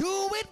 ชูวิท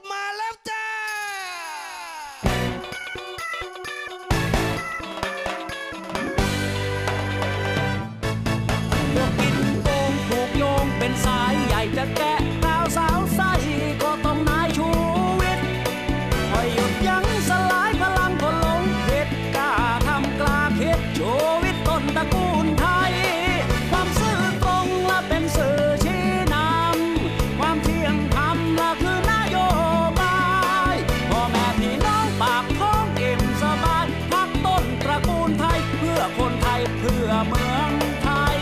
พื่อเมืองไทย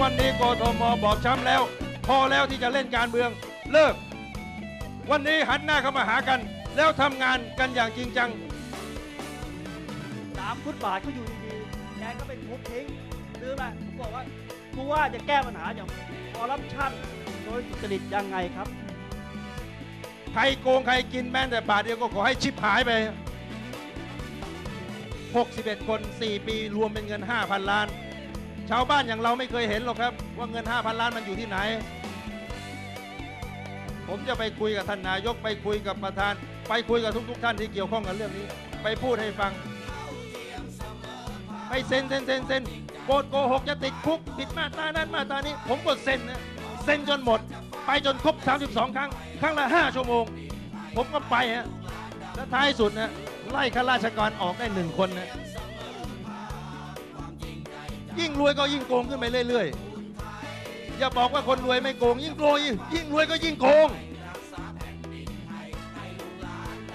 วันนี้กทมบอกช้ำแล้ว พอแล้วที่จะเล่นการเมืองเลิก วันนี้หันหน้าเข้ามาหากัน แล้วทำงานกันอย่างจริงจังสามฟุตบาทก็อยู่ดีๆแกก็ไปทุบทิ้งซื้อมาผมบอกว่ากูว่าจะแก้ปัญหาอย่างคอร์รัปชันโดยสุจริตยังไงครับ ใครโกงใครกินแม้แต่บาทเดียวก็ขอให้ชิบหายไป 61 คน 4 ปีรวมเป็นเงิน 5,000 ล้าน ชาวบ้านอย่างเราไม่เคยเห็นหรอกครับ ว่าเงิน 5,000 ล้านมันอยู่ที่ไหน ผมจะไปคุยกับท่านนายกไปคุยกับประธาน ไปคุยกับทุก ๆ ท่านที่เกี่ยวข้องกับเรื่องนี้ ไปพูดให้ฟังให้เซ็นเซ็นเซ็นเซ็นโกดโกหกจะติดคุกผิดมาตรานั้นมาตรานี้ ผมก็เซ็นนะเซ็นจนหมด ไปจนครบ 32 ครั้ง ครั้งละ 5 ชั่วโมง ผมก็ไปฮะแล้วท้ายสุดนะไล่ข้าราชการออกได้หนึ่งคนนะยิ่งรวยก็ยิ่งโกงขึ้นไปเรื่อยๆ อย่าบอกว่าคนรวยไม่โกง ยิ่งรวยยิ่งรวยก็ยิ่งโกง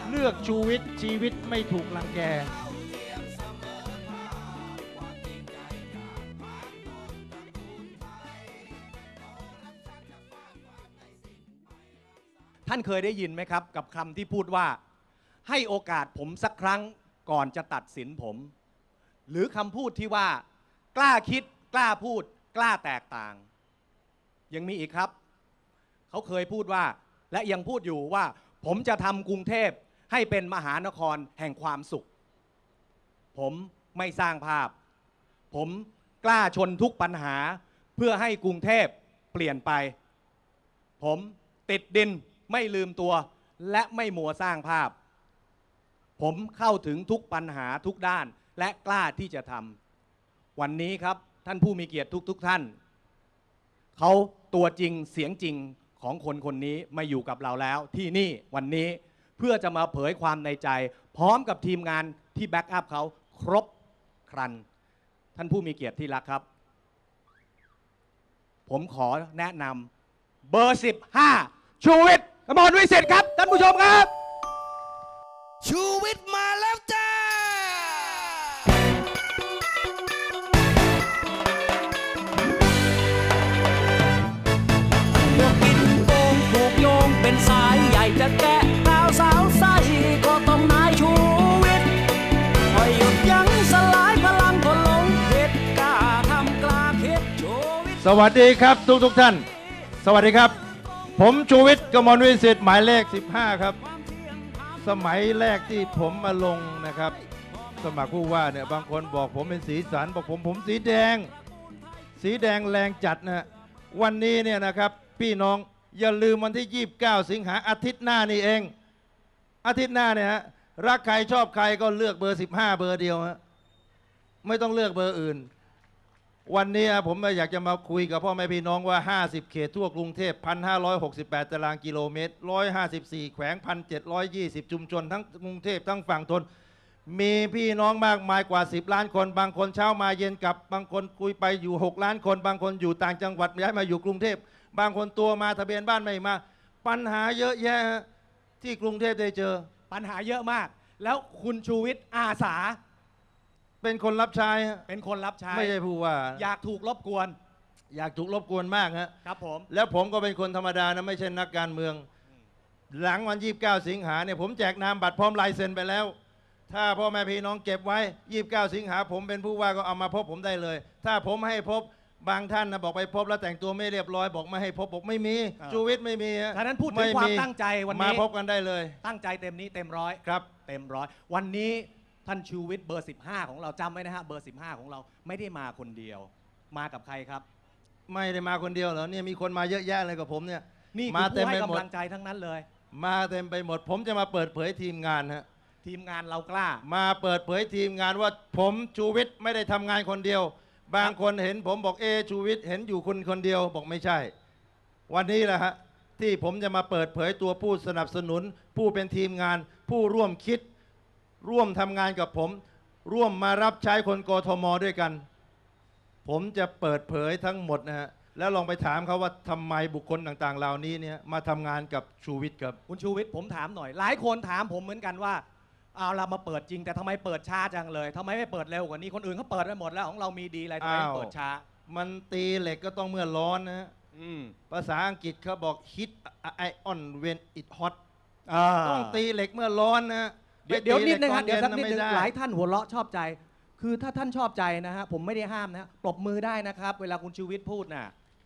เลือกชูวิทย์ชีวิตไม่ถูกลังแก ท่านเคยได้ยินไหมครับ กับคำที่พูดว่า ให้โอกาสผมสักครั้งก่อนจะตัดสินผม หรือคำพูดที่ว่า กล้าคิด กล้าพูด กล้าแตกต่าง ยังมีอีกครับ เขาเคยพูดว่า และยังพูดอยู่ว่า ผมจะทำกรุงเทพให้เป็นมหานครแห่งความสุข ผมไม่สร้างภาพ ผมกล้าชนทุกปัญหา เพื่อให้กรุงเทพเปลี่ยนไป ผมติดดิน ไม่ลืมตัว และไม่มัวสร้างภาพ ผมเข้าถึงทุกปัญหาทุกด้าน และกล้าที่จะทำวันนี้ครับท่านผู้มีเกียรติทุกๆท่าน เขาตัวจริงเสียงจริงของคนคนนี้มาอยู่กับเราแล้ว ที่นี่วันนี้เพื่อจะมาเผยความในใจ พร้อมกับทีมงานที่แบ็กอัพเขาครบครัน ท่านผู้มีเกียรติที่รักครับ ผมขอแนะนำเบอร์ 15 ชูวิทย์ มลวิสิทธิ์ครับท่านผู้ชมครับ ชูวิทย์มาแล้วจ้า พวกกินโกงถูกโยงเป็นสายใหญ่จะแกะกาวสาวไส้ก็ต้องนายชูวิทย์คอยหยุดยั้งสลายพลังคนหลงผิดกล้าทำกล้าคิดชูวิทย์ สวัสดีครับทุกทุกๆท่าน สวัสดีครับ ผมชูวิทย์กมลวิสิทธิ์หมายเลข 15 ครับ สมัยแรกที่ผมมาลงนะครับ สมัครผู้ว่าเนี่ยบางคนบอกผมเป็นสีสันบอกผมผมสีแดง สีแดงแรงจัดนะฮะวันนี้เนี่ยนะครับพี่น้องอย่าลืมวันที่ 29 สิงหาอาทิตย์หน้านี่เอง อาทิตย์หน้าเนี่ยฮะรักใครชอบใครก็เลือกเบอร์ 15 เบอร์เดียวฮะไม่ต้องเลือกเบอร์อื่น วันนี้ผมอยากจะมาคุยกับพ่อแม่พี่น้องว่า 50 เขตทั่วกรุงเทพ 1,568 ตารางกิโลเมตร 154 แขวง 1,720 ชุมชนทั้งกรุงเทพทั้งฝั่งทน มีพี่น้องมากมายกว่า 10 ล้านคน บางคนเช้ามาเย็นกลับ บางคนคุยไปอยู่ 6 ล้านคน บางคนอยู่ต่างจังหวัดย้ายมาอยู่กรุงเทพ บางคนตัวมาทะเบียนบ้านไม่มา ปัญหาเยอะแยะฮะที่กรุงเทพได้เจอ ปัญหาเยอะมาก แล้วคุณชูวิทย์อาสา เป็นคนรับใช้ฮะเป็นคนรับใช้ไม่ใช่ผู้ว่า อยากถูกรบกวน อยากถูกรบกวนมากฮะครับผม แล้วผมก็เป็นคนธรรมดานะไม่ใช่นักการเมือง หลังวัน29สิงหาเนี่ยผมแจกนามบัตรพร้อมลายเซ็นไปแล้ว ถ้าพ่อแม่พี่น้องเก็บไว้29สิงหาผมเป็นผู้ว่าก็เอามาพบผมได้เลย ถ้าผมให้พบบางท่านนะบอกไปพบแล้วแต่งตัวไม่เรียบร้อยบอกไม่ให้พบบอกไม่มีอ่าชูวิทย์ไม่มีฮะฉะนั้นพูดถึงไความตั้งใจวันมานี้พบกันได้เลย ตั้งใจเต็มนี้เต็มร้อย ครับ เต็มร้อย วันนี้ ท่านชูวิทย์เบอร์ 15 ของเราจำไว้นะฮะเบอร์ 15 ของเราไม่ได้มาคนเดียว มากับใครครับ ไม่ได้มาคนเดียวเหรอเนี่ยมีคนมาเยอะแยะเลยกับผมเนี่ยนี่มาคือเต็มผู้ให้ไปหมดกำลังใจทั้งนั้นเลย มาเต็มไปหมด ผมจะมาเปิดเผยทีมงานฮะทีมงานเรากล้า มาเปิดเผยทีมงานว่าผมชูวิทย์ไม่ได้ทำงานคนเดียว บางคนเห็นผมบอกเอะชูวิทย์เห็นอยู่คนคนเดียวบอกไม่ใช่ วันนี้แหละฮะที่ผมจะมาเปิดเผยตัวผู้สนับสนุน ผู้เป็นทีมงาน ผู้ร่วมคิด ร่วมทำงานกับผม ร่วมมารับใช้คนกทมด้วยกัน ผมจะเปิดเผยทั้งหมดนะฮะแล้วลองไปถามเขาว่าทำไมบุคคลต่างๆ เหล่านี้เนี่ยมาทำงานกับชูวิทย์ครับ คุณชูวิทย์ผมถามหน่อย หลายคนถามผมเหมือนกันว่าเอาเรามาเปิดจริงแต่ทำไมเปิดช้าจังเลยทำไมไม่เปิดเร็วกว่านี้คนอื่นเขาเปิดไปหมดแล้วของเรามีดีอะไรทำไมอ้าวเปิดช้า มันตีเหล็กก็ต้องเมื่อร้อนนะฮะอืมภาษาอังกฤษเขาบอก hit iron when it hot อ่า ต้องตีเหล็กเมื่อร้อนนะเดี๋ยว เดี๋ยวไปนิตีดนึงหล็ฮะเดี๋ยวสักนิดตอนึงไม่ไหลายท่านหัวเราะชอบใจ คือถ้าท่านชอบใจนะฮะผมไม่ได้ห้ามนะปรบมือได้นะครับ เวลาคุณชูวิทย์พูดน่ะ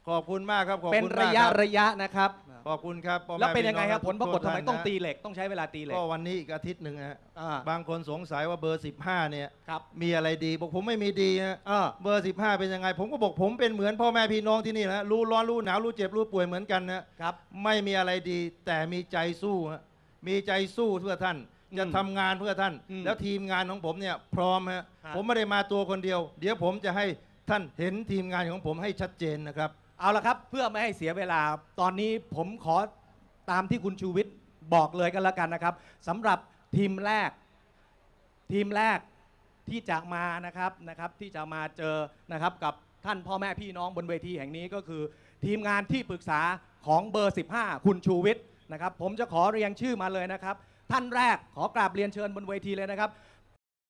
ขอบคุณมากครับขอบเป็นคุณระมากยะครับระยะนะครับ ขอบคุณครับพ่อแล้วม่เป็นยังไงพี่ครับผลปรากฏทำไมทุต้องท่านนะตีเหล็กต้องใช้เวลาตีเหล็กก็วันนี้อีกอาทิตย์หนึ่งฮะอ่าบางคนสงสัยว่าเบอร์ 15 เนี่ยครับมีอะไรดีบอกผมไม่มีดีฮะเออเบอร์ 15 เป็นยังไง ผมก็บอกผมเป็นเหมือนพ่อแม่พี่น้องที่นี่นะรู้ร้อนรู้หนาวรู้เจ็บรู้ป่วยเหมือนกันนะครับไม่มีอะไรดีแต่มีใจสู้ฮะมีใจสู้เพื่อท่านอืม จะทำงานเพื่อท่าน อืมแล้วทีมงานของผมเนี่ยพร้อมฮะครับ ผมไม่ได้มาตัวคนเดียว เดี๋ยวผมจะให้ท่านเห็นทีมงานของผมให้ชัดเจนนะครับ เอาละครับเพื่อไม่ให้เสียเวลาตอนนี้ผมขอตามที่คุณชูวิทย์บอกเลยกันแล้วกันนะครับสำหรับทีมแรก ทีมแรกที่จะมานะครับนะครับ ที่จะมาเจอนะครับกับท่านพ่อแม่พี่น้องบนเวทีแห่งนี้ก็คือ ทีมงานที่ปรึกษาของเบอร์ 15 คุณชูวิทย์นะครับ ผมจะขอเรียงชื่อมาเลยนะครับ ท่านแรกขอกราบเรียนเชิญบนเวทีเลยนะครับ